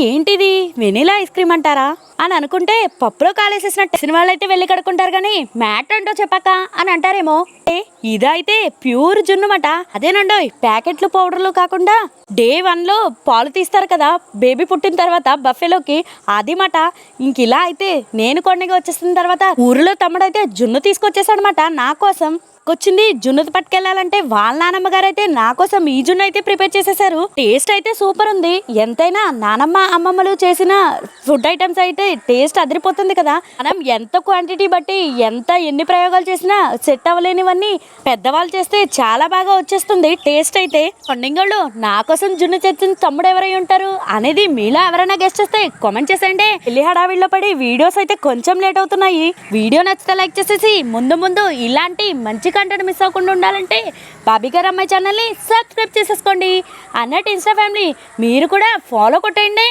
ఏంటిది? Vanilla ice cream అంటారా? అని అనుకుంటే పప్పులో కాలేసేసినట్టు సినిమాలు అయితే వెళ్ళి కడుక్కుంటారు కానీ మ్యాట్ అంటో చెప్పాక అని అంటారేమో. ఇదైతే ప్యూర్ జున్నుమట. అదేనండోయ్ ప్యాకెట్లు పౌడర్లు కాకుండా డే వన్లో పాలు తీస్తారు కదా బేబీ పుట్టిన తర్వాత బఫెలోకి అది మాట. ఇంక ఇలా అయితే నేను కొండగా వచ్చేసిన తర్వాత ఊరిలో తమ్ముడైతే జున్ను తీసుకొచ్చేసాడనమాట నా కోసం. వచ్చింది జున్ను పట్టుకెళ్ళాలంటే వాళ్ళ నానమ్మ గారు అయితే నా కోసం ఈ జున్ను అయితే ప్రిపేర్ చేసేసారు. టేస్ట్ అయితే సూపర్ ఉంది. ఎంతైనా నానమ్మ అమ్మమ్మలు చేసిన ఫుడ్ ఐటమ్స్ అయితే టేస్ట్ అదిరిపోతుంది కదా. మనం ఎంత క్వాంటిటీ బట్టి ఎంత ఎన్ని ప్రయోగాలు చేసినా సెట్ అవ్వలేనివన్నీ పెద్దవాళ్ళు చేస్తే చాలా బాగా వచ్చేస్తుంది. టేస్ట్ అయితే కొండింగోళ్ళు నా కోసం జున్ను చేసిన తమ్ముడు ఎవరై ఉంటారు అనేది మీలో ఎవరైనా గెస్ట్ చేస్తే కామెంట్ చేసేయండి. పెళ్ళి హడావిడిలో పడి వీడియోస్ అయితే కొంచెం లేట్ అవుతున్నాయి. వీడియో నచ్చితే లైక్ చేసేసి ముందు ముందు ఇలాంటి మంచి కంటెంట్ మిస్ అవ్వకుండా ఉండాలంటే బాబీ అమ్మాయి ఛానల్ని సబ్స్క్రైబ్ చేసేసుకోండి. అన్నట్టు ఇన్స్టా ఫ్యామిలీ మీరు కూడా ఫాలో కొట్టేయండి.